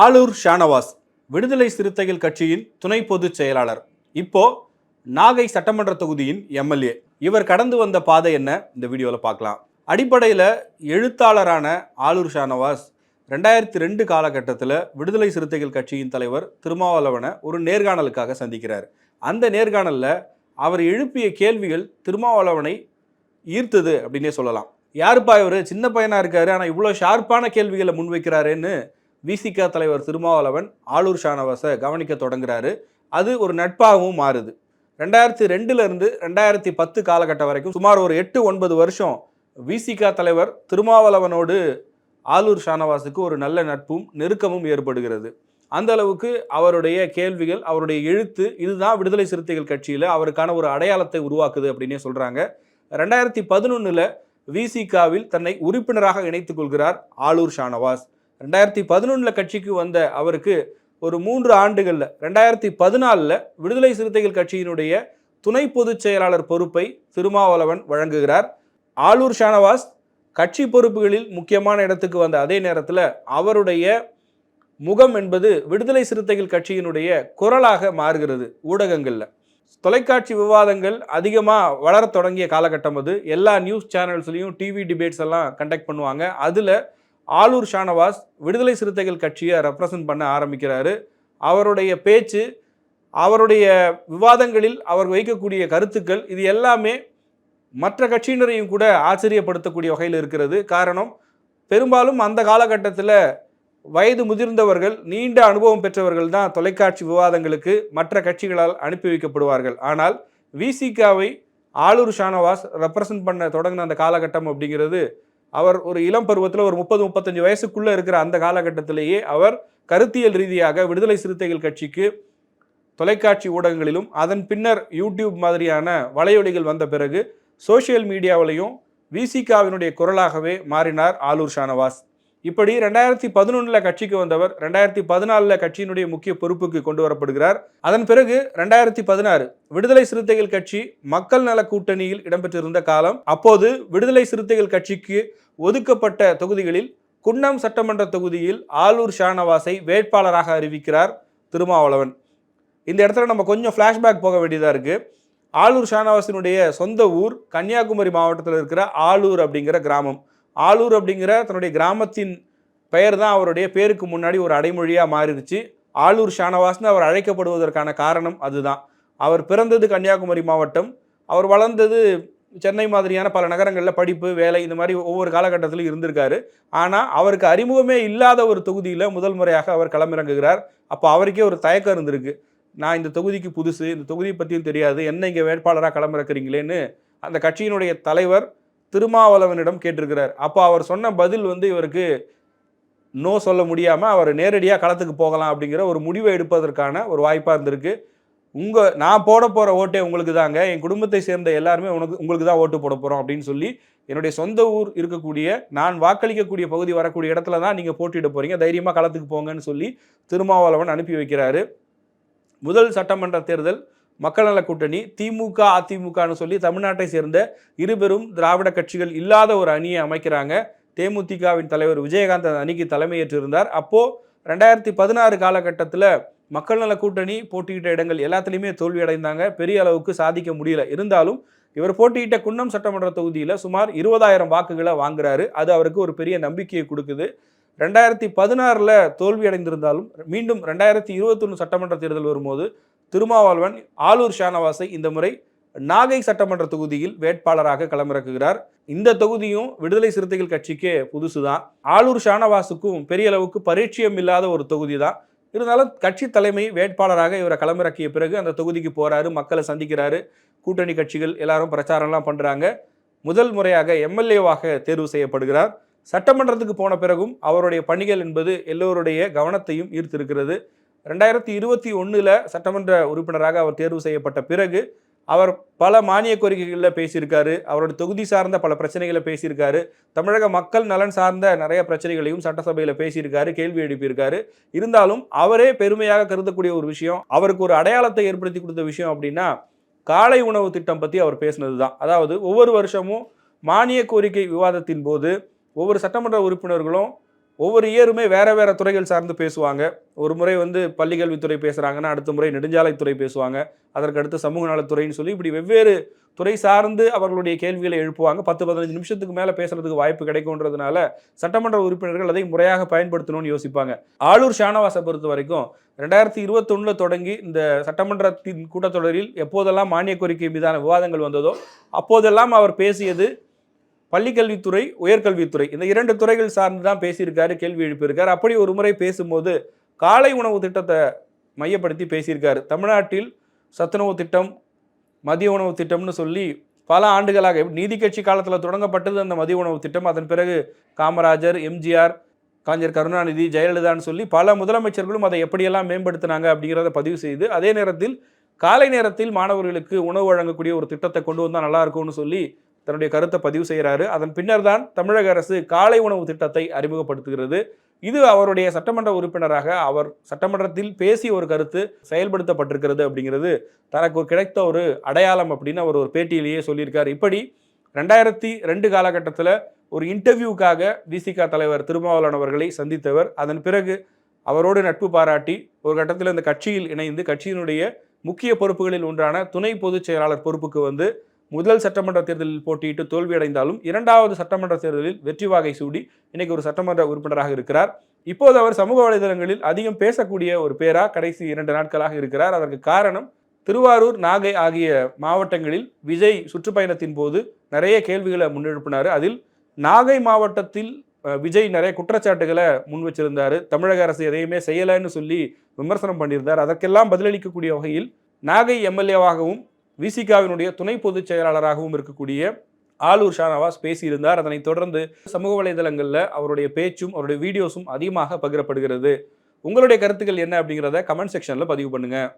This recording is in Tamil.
ஆலூர் ஷானவாஸ் விடுதலை சிறுத்தைகள் கட்சியின் துணை பொதுச் செயலாளர். இப்போ நாகை சட்டமன்ற தொகுதியின் எம்எல்ஏ. இவர் கடந்து வந்த பாதை என்ன? இந்த வீடியோவில் பார்க்கலாம். அடிப்படையில் எழுத்தாளரான ஆலூர் ஷானவாஸ் ரெண்டாயிரத்தி ரெண்டு காலகட்டத்தில் விடுதலை சிறுத்தைகள் கட்சியின் தலைவர் திருமாவளவனை ஒரு நேர்காணலுக்காக சந்திக்கிறார். அந்த நேர்காணலில் அவர் எழுப்பிய கேள்விகள் திருமாவளவனை ஈர்த்தது அப்படின்னே சொல்லலாம். யாருப்பா இவர்? சின்ன பையனாக இருக்காரு ஆனால் இவ்வளோ ஷார்ப்பான கேள்விகளை முன்வைக்கிறாருன்னு விசிக தலைவர் திருமாவளவன் ஆலூர் ஷானவாஸை கவனிக்க தொடங்குறாரு. அது ஒரு நட்பாகவும் மாறுது. ரெண்டாயிரத்தி ரெண்டுலேருந்து ரெண்டாயிரத்தி பத்து காலகட்டம் வரைக்கும் சுமார் ஒரு எட்டு ஒன்பது வருஷம் விசிக தலைவர் திருமாவளவனோடு ஆலூர் ஷானவாஸுக்கு ஒரு நல்ல நட்பும் நெருக்கமும் ஏற்படுகிறது. அந்த அளவுக்கு அவருடைய கேள்விகள் அவருடைய எழுத்து இதுதான் விடுதலை சிறுத்தைகள் கட்சியில் அவருக்கான ஒரு அடையாளத்தை உருவாக்குது அப்படின்னே சொல்கிறாங்க ரெண்டாயிரத்தி பதினொன்றில் விசிகாவில் தன்னை உறுப்பினராக இணைத்துக் கொள்கிறார் ஆலூர் ஷானவாஸ். ரெண்டாயிரத்தி பதினொன்றில் கட்சிக்கு வந்த அவருக்கு ஒரு மூன்று ஆண்டுகளில் ரெண்டாயிரத்தி பதினாலில் விடுதலை சிறுத்தைகள் கட்சியினுடைய துணை பொதுச் செயலாளர் பொறுப்பை திருமாவளவன் வழங்குகிறார். ஆலூர் ஷானவாஸ் கட்சி பொறுப்புகளில் முக்கியமான இடத்துக்கு வந்த அதே நேரத்தில் அவருடைய முகம் என்பது விடுதலை சிறுத்தைகள் கட்சியினுடைய குரலாக மாறுகிறது ஊடகங்களில். தொலைக்காட்சி விவாதங்கள் அதிகமாக வளரத் தொடங்கிய காலகட்டம் அது. எல்லா நியூஸ் சேனல்ஸ்லையும் டிவி டிபேட்ஸ் எல்லாம் கண்டக்ட் பண்ணுவாங்க. அதில் ஆலூர் ஷானவாஸ் விடுதலை சிறுத்தைகள் கட்சியை ரெப்ரசன்ட் பண்ண ஆரம்பிக்கிறாரு. அவருடைய பேச்சு அவருடைய விவாதங்களில் அவர் வைக்கக்கூடிய கருத்துக்கள் இது எல்லாமே மற்ற கட்சியினரையும் கூட ஆச்சரியப்படுத்தக்கூடிய வகையில் இருக்கிறது. காரணம் பெரும்பாலும் அந்த காலகட்டத்தில் வயது முதிர்ந்தவர்கள் நீண்ட அனுபவம் பெற்றவர்கள் தான் தொலைக்காட்சி விவாதங்களுக்கு மற்ற கட்சிகளால் அனுப்பி வைக்கப்படுவார்கள். ஆனால் விசிகாவை ஆளூர் ஷானவாஸ் ரெப்ரசன்ட் பண்ண தொடங்கின அந்த காலகட்டம் அப்படிங்கிறது அவர் ஒரு இளம் பருவத்தில் ஒரு முப்பது முப்பத்தஞ்சு வயசுக்குள்ளே இருக்கிற அந்த காலகட்டத்திலேயே அவர் கருத்தியல் ரீதியாக விடுதலை சிறுத்தைகள் கட்சிக்கு தொலைக்காட்சி ஊடகங்களிலும் அதன் பின்னர் யூடியூப் மாதிரியான வலையொலிகள் வந்த பிறகு சோஷியல் மீடியாவிலையும் விசிகாவினுடைய குரலாகவே மாறினார் ஆலூர் ஷானவாஸ். இப்படி ரெண்டாயிரத்தி பதினொன்றில் கட்சிக்கு வந்தவர் ரெண்டாயிரத்தி பதினாலில் கட்சியினுடைய முக்கிய பொறுப்புக்கு கொண்டு வரப்படுகிறார். அதன் பிறகு ரெண்டாயிரத்தி பதினாறு விடுதலை சிறுத்தைகள் கட்சி மக்கள் நல கூட்டணியில் இடம்பெற்றிருந்த காலம் அப்போது விடுதலை சிறுத்தைகள் கட்சிக்கு ஒதுக்கப்பட்ட தொகுதிகளில் குன்னம் சட்டமன்ற தொகுதியில் ஆலூர் ஷானவாஸை வேட்பாளராக அறிவிக்கிறார் திருமாவளவன். இந்த இடத்துல நம்ம கொஞ்சம் ஃப்ளாஷ்பேக் போக வேண்டியதாக இருக்குது ஆலூர் ஷானவாஸினுடைய சொந்த ஊர் கன்னியாகுமரி மாவட்டத்தில் இருக்கிற ஆலூர் அப்படிங்கிற கிராமம். ஆலூர் அப்படிங்கிற தன்னுடைய கிராமத்தின் பெயர் தான் அவருடைய பேருக்கு முன்னாடி ஒரு அடைமொழியாக மாறிடுச்சு. ஆலூர் ஷானவாஸ்னு அவர் அழைக்கப்படுவதற்கான காரணம் அதுதான். அவர் பிறந்தது கன்னியாகுமரி மாவட்டம். அவர் வளர்ந்தது சென்னை மாதிரியான பல நகரங்களில் படிப்பு வேலை இந்த மாதிரி ஒவ்வொரு காலகட்டத்திலும் இருந்திருக்காரு. ஆனால் அவருக்கு அறிமுகமே இல்லாத ஒரு தொகுதியில் முதல் முறையாக அவர் களமிறங்குகிறார். அப்போ அவருக்கே ஒரு தயக்கம் இருந்திருக்கு. நான் இந்த தொகுதிக்கு புதுசு இந்த தொகுதியை பற்றியும் தெரியாது. என்ன இங்கே வேட்பாளராக களமிறக்குறீங்களேன்னு அந்த கட்சியினுடைய தலைவர் திருமாவளவனிடம் கேட்டிருக்கிறார். அப்போ அவர் சொன்ன பதில் வந்து இவருக்கு நோ சொல்ல முடியாமல் அவர் நேரடியாக களத்துக்கு போகலாம் அப்படிங்கிற ஒரு முடிவை எடுப்பதற்கான ஒரு வாய்ப்பாக இருந்திருக்கு. உங்கள் நான் போட போகிற ஓட்டே உங்களுக்கு தாங்க. என் குடும்பத்தை சேர்ந்த எல்லாருமே உனக்கு உங்களுக்கு தான் ஓட்டு போட போகிறோம் அப்படின்னு சொல்லி என்னுடைய சொந்த ஊர் இருக்கக்கூடிய நான் வாக்களிக்கக்கூடிய பகுதி வரக்கூடிய இடத்துல தான் நீங்கள் போட்டியிட போகிறீங்க தைரியமாக களத்துக்கு போங்கன்னு சொல்லி திருமாவளவன் அனுப்பி வைக்கிறாரு. முதல் சட்டமன்ற தேர்தல் மக்கள் நல கூட்டணி திமுக அதிமுகன்னு சொல்லி தமிழ்நாட்டை சேர்ந்த இருபெரும் திராவிட கட்சிகள் இல்லாத ஒரு அணியை அமைக்கிறாங்க. தேமுதிகவின் தலைவர் விஜயகாந்த் அந்த அணிக்கு தலைமையேற்றிருந்தார். அப்போது ரெண்டாயிரத்தி பதினாறு காலகட்டத்தில் மக்கள் நல கூட்டணி போட்டியிட்ட இடங்கள் எல்லாத்துலேயுமே தோல்வி அடைந்தாங்க பெரிய அளவுக்கு சாதிக்க முடியல. இருந்தாலும் இவர் போட்டியிட்ட குன்னம் சட்டமன்ற தொகுதியில் சுமார் இருபதாயிரம் வாக்குகளை வாங்குறாரு. அது அவருக்கு ஒரு பெரிய நம்பிக்கையை கொடுக்குது. ரெண்டாயிரத்தி பதினாறில் தோல்வி அடைந்திருந்தாலும் மீண்டும் ரெண்டாயிரத்தி இருபத்தொன்று சட்டமன்ற தேர்தல் வரும்போது திருமாவளவன் ஆலூர் ஷானவாஸை இந்த முறை நாகை சட்டமன்ற தொகுதியில் வேட்பாளராக களமிறக்குகிறார். இந்த தொகுதியும் விடுதலை சிறுத்தைகள் கட்சிக்கே புதுசு தான் ஆலூர் ஷானவாஸுக்கும் பெரிய அளவுக்கு பரிச்சயம் இல்லாத ஒரு தொகுதி தான் இருந்தாலும் கட்சி தலைமை வேட்பாளராக இவரை களமிறக்கிய பிறகு அந்த தொகுதிக்கு போகிறாரு மக்களை சந்திக்கிறாரு. கூட்டணி கட்சிகள் எல்லாரும் பிரச்சாரம்லாம் பண்ணுறாங்க முதல் முறையாக எம்எல்ஏவாக தேர்வு செய்யப்படுகிறார். சட்டமன்றத்துக்கு போன பிறகும் அவருடைய பணிகள் என்பது எல்லோருடைய கவனத்தையும் ஈர்த்திருக்கிறது. ரெண்டாயிரத்தி இருபத்தி ஒன்றில் சட்டமன்ற உறுப்பினராக அவர் தேர்வு செய்யப்பட்ட பிறகு அவர் பல மானிய கோரிக்கைகளில் பேசியிருக்காரு. அவரோட தொகுதி சார்ந்த பல பிரச்சனைகளை பேசியிருக்காரு. தமிழக மக்கள் நலன் சார்ந்த நிறைய பிரச்சனைகளையும் சட்டசபையில் பேசியிருக்காரு கேள்வி எழுப்பியிருக்காரு. இருந்தாலும் அவரே பெருமையாக கருதக்கூடிய ஒரு விஷயம் அவருக்கு ஒரு அடையாளத்தை ஏற்படுத்தி கொடுத்த விஷயம் அப்படின்னா காலை உணவு திட்டம் பற்றி அவர் பேசினது தான் அதாவது ஒவ்வொரு வருஷமும் மானிய கோரிக்கை விவாதத்தின் போது ஒவ்வொரு சட்டமன்ற உறுப்பினர்களும் ஒவ்வொரு இயருமே வேறு வேறு துறைகள் சார்ந்து பேசுவாங்க. ஒரு முறை வந்து பள்ளிக்கல்வித்துறை பேசுகிறாங்கன்னா அடுத்த முறை நெடுஞ்சாலைத்துறை பேசுவாங்க. அதற்கடுத்து சமூக நலத்துறைன்னு சொல்லி இப்படி வெவ்வேறு துறை சார்ந்து அவர்களுடைய கேள்விகளை எழுப்புவாங்க. பத்து பதினஞ்சு நிமிஷத்துக்கு மேலே பேசுறதுக்கு வாய்ப்பு கிடைக்கும்ன்றதுனால சட்டமன்ற உறுப்பினர்கள் அதை முறையாக பயன்படுத்தணும்னு யோசிப்பாங்க. ஆளூர் ஷானவாசை பொறுத்த வரைக்கும் ரெண்டாயிரத்தி இருபத்தொன்னில் தொடங்கி இந்த சட்டமன்றத்தின் கூட்டத்தொடரில் எப்போதெல்லாம் மானிய கோரிக்கை மீதான விவாதங்கள் வந்ததோ அப்போதெல்லாம் அவர் பேசியது பள்ளிக்கல்வித்துறை உயர்கல்வித்துறை இந்த இரண்டு துறைகள் சார்ந்து தான் பேசியிருக்காரு கேள்வி எழுப்பியிருக்காரு. அப்படி ஒரு முறை பேசும்போது காலை உணவு திட்டத்தை மையப்படுத்தி பேசியிருக்காரு. தமிழ்நாட்டில் சத்துணவு திட்டம் மதிய உணவு திட்டம்னு சொல்லி பல ஆண்டுகளாக நீதி கட்சி காலத்தில் தொடங்கப்பட்டது அந்த மதிய உணவு திட்டம். அதன் பிறகு காமராஜர் எம்ஜிஆர் காஞ்சர் கருணாநிதி ஜெயலலிதான்னு சொல்லி பல முதலமைச்சர்களும் அதை எப்படியெல்லாம் மேம்படுத்தினாங்க அப்படிங்கிறத பதிவு செய்து அதே நேரத்தில் காலை நேரத்தில் மாணவர்களுக்கு உணவு வழங்கக்கூடிய ஒரு திட்டத்தை கொண்டு வந்தால் நல்லா இருக்கும்னு சொல்லி தன்னுடைய கருத்தை பதிவு செய்கிறாரு. அதன் பின்னர் தான் தமிழக அரசு காலை உணவு திட்டத்தை அறிமுகப்படுத்துகிறது. இது அவருடைய சட்டமன்ற உறுப்பினராக அவர் சட்டமன்றத்தில் பேசிய ஒரு கருத்து செயல்படுத்தப்பட்டிருக்கிறது அப்படிங்கிறது தனக்கு கிடைத்த ஒரு அடையாளம் அப்படின்னு அவர் ஒரு பேட்டியிலேயே சொல்லியிருக்கார். இப்படி ரெண்டாயிரத்தி ரெண்டு காலகட்டத்தில் ஒரு இன்டர்வியூக்காக விசிகா தலைவர் திருமாவளவன் அவர்களை சந்தித்தவர். அதன் பிறகு அவரோடு நட்பு பாராட்டி ஒரு கட்டத்தில் இந்த கட்சியில் இணைந்து கட்சியினுடைய முக்கிய பொறுப்புகளில் ஒன்றான துணை பொதுச் செயலாளர் பொறுப்புக்கு வந்து முதல் சட்டமன்ற தேர்தலில் போட்டியிட்டு தோல்வியடைந்தாலும் இரண்டாவது சட்டமன்ற தேர்தலில் வெற்றி வாகை சூடி இன்னைக்கு ஒரு சட்டமன்ற உறுப்பினராக இருக்கிறார். இப்போது அவர் சமூக வலைதளங்களில் அதிகம் பேசக்கூடிய ஒரு பேரா கடைசி இரண்டு நாட்களாக இருக்கிறார். அதற்கு காரணம் திருவாரூர் நாகை ஆகிய மாவட்டங்களில் விஜய் சுற்றுப்பயணத்தின் போது நிறைய கேள்விகளை முன்னெழுப்பினார் அதில் நாகை மாவட்டத்தில் விஜய் நிறைய குற்றச்சாட்டுகளை முன் வச்சிருந்தார். தமிழக அரசு எதையுமே செய்யலைன்னு சொல்லி விமர்சனம் பண்ணியிருந்தார். அதற்கெல்லாம் பதிலளிக்கக்கூடிய வகையில் நாகை எம்எல்ஏவாகவும் விசிகாவினுடைய துணை பொதுச் செயலாளராகவும் இருக்கக்கூடிய ஆலூர் ஷானவாஸ் பேசியிருந்தார். அதனைத் தொடர்ந்து சமூக வலைதளங்களில் அவருடைய பேச்சும் அவருடைய வீடியோஸும் அதிகமாக பகிரப்படுகிறது. உங்களுடைய கருத்துக்கள் என்ன அப்படிங்கிறத கமெண்ட் செக்ஷனில் பதிவு பண்ணுங்கள்